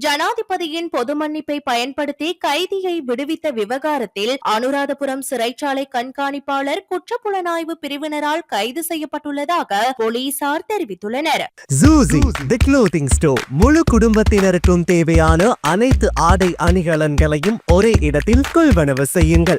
ஜனாதிபதியின் பொது மன்னிப்பை பயன்படுத்தி கைதியை விடுவித்த விவகாரத்தில் அனுராதபுரம் சிறைச்சாலை கண்காணிப்பாளர் குற்றப்புலனாய்வு பிரிவினரால் கைது செய்யப்பட்டுள்ளதாக போலீசார் தெரிவித்துள்ளனர். ஜூசி தி ஸ்டோர் முழு குடும்பத்தினருக்கும் தேவையான அனைத்து ஆடை அணிகலன்களையும் ஒரே இடத்தில் கொள்வனவு செய்யுங்கள்.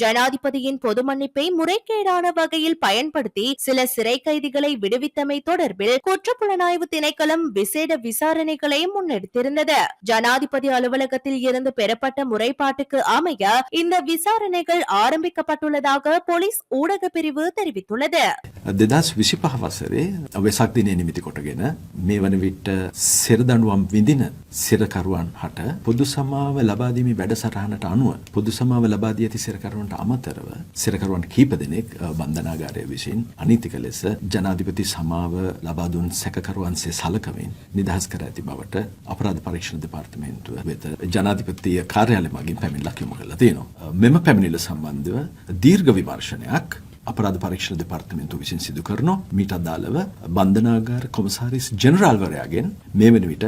ஜனாதிபதியின் பொது மன்னிப்பை முறைகேடான வகையில் பயன்படுத்தி சில சிறை கைதிகளை விடுவித்தமை தொடர்பில் குற்றப்புலனாய்வு திணைக்களம் விசேட விசாரணைகளை முன்னெடுத்திருந்தது ஜனாதிபதி அலுவலகத்தில் இருந்து பெறப்பட்ட முறைப்பாட்டுக்கு அமைய இந்த விசாரணைகள் ஆரம்பிக்கப்பட்டுள்ளதாக போலீஸ் ஊடக பிரிவு தெரிவித்துள்ளது දෙදස් විසිපහ වසරේ වෙසක් දිනය නිමිති කොටගෙන මේ වන විට සිරදඩුවම් විඳින සිරකරුවන් හට පොදු සමාව ලබාදීමේ වැඩසටහනට අනුව පොදු සමාව ලබාදී ඇති සිරකරුවන්ට අමතරව සිරකරුවන් කීප දෙනෙක් අ, බන්ධනාගාරය විසින් අනීතික ලෙස ජනාධිපති සමාව ලබාදුන් සැකකරුවන්සේ සලකමින් නිදහස් කර ඇති බවට අපරාධ පරීක්ෂණ දෙපාර්තමේන්තුව වෙත ජනාධිපතිය කාර්යාලය මගින් පැමිණිල්ලක් යොමු කරලා තියෙනවා. මෙම පැමිණිල්ල සම්බන්ධව දීර්ඝ විමර්ශනයක් අපරාධ පරීක්ෂණ දෙපාර්තමේන්තුව විසින් සිදු කරනවා මීට අදාළව බන්ධනාගාර කොමසාරිස් ජෙනරාල්වරයාගෙන් මේ වන විට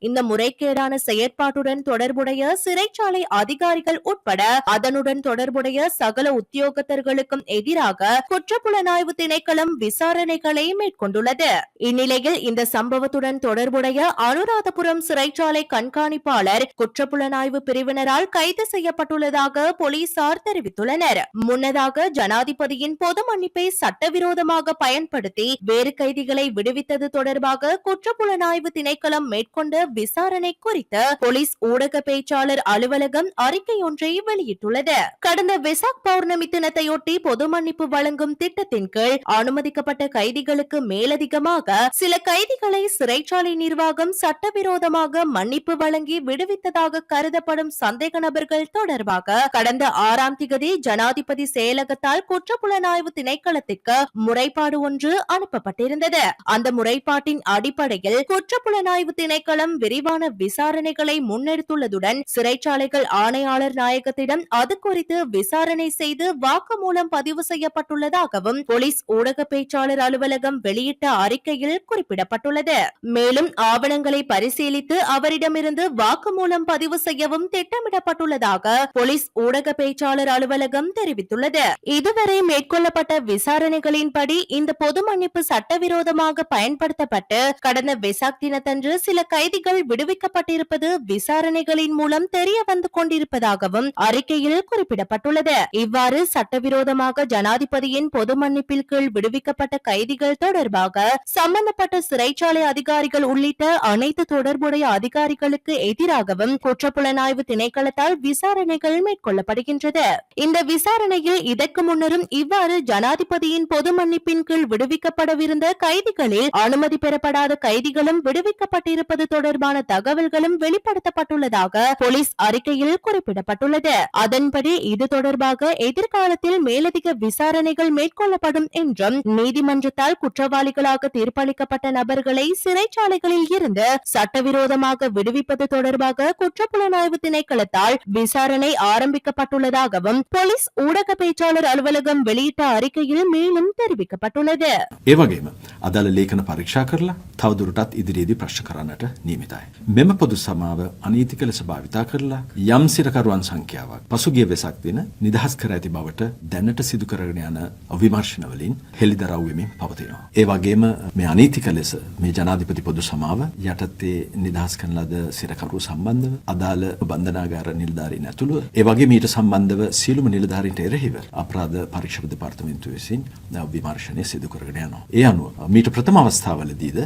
இந்த முறைகேடான செயற்பாட்டுடன் தொடர்புடைய சிறைச்சாலை அதிகாரிகள் உட்பட அதனுடன் தொடர்புடைய சகல உத்தியோகத்தர்களுக்கும் எதிராக குற்றப்புலனாய்வு திணைக்களம் விசாரணைகளை மேற்கொண்டுள்ளது. இந்நிலையில் இந்த சம்பவத்துடன் தொடர்புடைய அனுராதபுரம் சிறைச்சாலை கண்காணிப்பாளர் குற்றப்புலனாய்வு பிரிவினரால் கைது செய்யப்பட்டுள்ளதாக போலீசார் தெரிவித்துள்ளனர். முன்னதாக ஜனாதிபதியின் பொது மன்னிப்பை சட்டவிரோதமாக பயன்படுத்தி வேறு கைதிகளை விடுவித்தது தொடர்பாக குற்றப்புலனாய்வு திணைக்களம் மேற்கொண்ட விசாரணை குறித்து போலீஸ் ஊடக பேச்சாளர் அலுவலகம் அறிக்கை ஒன்றை வெளியிட்டுள்ளது. கடந்த விசாக் பௌர்ணமி தினத்தையொட்டி பொது மன்னிப்பு வழங்கும் திட்டத்தின் கீழ் அனுமதிக்கப்பட்ட கைதிகளுக்கு மேலதிகமாக சில கைதிகளை சிறைச்சாலை நிர்வாகம் சட்டவிரோதமாக மன்னிப்பு வழங்கி விடுவித்ததாக கருதப்படும் சந்தேக நபர்கள் தொடர்பாக கடந்த ஆறாம் திகதி ஜனாதிபதி செயலகத்தால் குற்றப்புலனாய்வு திணைக்களத்திற்கு முறைப்பாடு ஒன்று அனுப்பப்பட்டிருந்தது. அந்த முறைப்பாட்டின் அடிப்படையில் குற்ற குற்றப்புலனாய்வு திணைக்களம் விரிவான விசாரணைகளை முன்னெடுத்துள்ளதுடன் சிறைச்சாலைகள் ஆணையாளர் நாயகத்திடம் அது குறித்து விசாரணை செய்து வாக்குமூலம் பதிவு செய்யப்பட்டுள்ளதாகவும் போலீஸ் ஊடக பேச்சாளர் அலுவலகம் வெளியிட்ட அறிக்கையில் குறிப்பிடப்பட்டுள்ளது. மேலும் ஆவணங்களை பரிசீலித்து அவரிடமிருந்து வாக்குமூலம் பதிவு செய்யவும் திட்டமிடப்பட்டுள்ளதாக போலீஸ் ஊடக பேச்சாளர் அலுவலகம் தெரிவித்துள்ளது. இதுவரை மேற்கொள்ளப்பட்ட விசாரணைகளின்படி இந்த பொது மன்னிப்பு சட்டவிரோதமாக பயன்படுத்தப்பட்டு கடந்த வெசாக் தினத்தன்று சில கைதிகள் விடுவிக்கப்பட்டிருப்பது விசாரணைகளின் மூலம் தெரிய வந்து கொண்டிருப்பதாகவும் அறிக்கையில் குறிப்பிடப்பட்டுள்ளது. இவ்வாறு சட்டவிரோதமாக ஜனாதிபதியின் பொது மன்னிப்பில் கீழ் விடுவிக்கப்பட்ட கைதிகள் தொடர்பாக சம்பந்தப்பட்ட சிறைச்சாலை அதிகாரிகள் உள்ளிட்ட அனைத்து தொடர்புடைய அதிகாரிகளுக்கு எதிராகவும் குற்றப்புலனாய்வு திணைக்களத்தால் விசாரணைகள் மேற்கொள்ளப்படுகின்றது. இந்த விசாரணையில் இதற்கு முன்னரும் இவ்வாறு ஜனாதிபதியின் பொது மன்னிப்பின் கீழ் விடுவிக்கப்படவிருந்த கைதிகளில் அனுமதி பெறப்படாத கைதிகளும் விடுவிக்கப்பட்டிருப்பது தொடர்பான தகவல்களும் வெளிப்படுத்தப்பட்டுள்ளதாக போலீஸ் அறிக்கையில் குறிப்பிடப்பட்டுள்ளது அதன்படி இது தொடர்பாக எதிர்காலத்தில் மேலதிக விசாரணைகள் மேற்கொள்ளப்படும் என்றும் நீதிமன்றத்தால் குற்றவாளிகளாக தீர்ப்பளிக்கப்பட்ட நபர்களை சிறைச்சாலைகளில் இருந்து சட்டவிரோதமாக விடுவிப்பது தொடர்பாக குற்றப்புலனாய்வு திணைக்களத்தால் விசாரணை ஆரம்பிக்கப்பட்டுள்ளதாகவும் போலீஸ் ஊடக பேச்சாளர் அலுவலகம் வெளியிட்ட அறிக்கையில் மேலும் தெரிவிக்கப்பட்டுள்ளது ඒ වගේම අදාළ ලේඛන පරීක්ෂා කරලා තවදුරටත් ඉදිරියේදී ප්‍රශ්න කරන්නට නියමිතයි. මෙම පොදු සමාව අනීතික ලෙස භාවිතා කරලා යම් සිරකරුවන් සංඛ්‍යාවක් පසුගිය වෙසක් දින නිදහස් කර ඇති බවට දැනට සිදු කරගෙන යන විමර්ශනවලින් හෙළිදරව් වෙමින් පවතිනවා. ඒ වගේම මේ අනීතික ලෙස මේ ජනාධිපති පොදු සමාව යටතේ නිදහස් කරන ලද සිරකරු සම්බන්ධව අදාළ බන්ධනාගාර නිලධාරීන් ඇතුළුව ඒ වගේ මීට සම්බන්ධව සියලුම නිලධාරීන්ට එරෙහිව අපරාධ පරීක්ෂණ දෙපාර්තමේන්තුව විසින් විමර්ශනය සිදු කරගෙන යනවා. ඒ අනුව මීට ප්‍රථම අවස්ථාවලදීද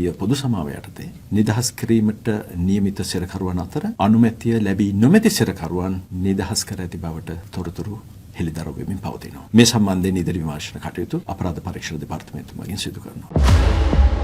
ජනාධිපතිය පොදු සමාව යටතේ නිදහස් කිරීමට නියමිත සිරකරුවන් අතර අනුමැතිය ලැබී නොමැති සිරකරුවන් නිදහස් කර ඇති බවට තොරතුරු හෙළිදරව් වෙමින් පවතිනවා. මේ සම්බන්ධයෙන් ඉදිරි විමර්ශන කටයුතු අපරාධ පරීක්ෂණ දෙපාර්තමේන්තුව මගින් සිදු කරනවා.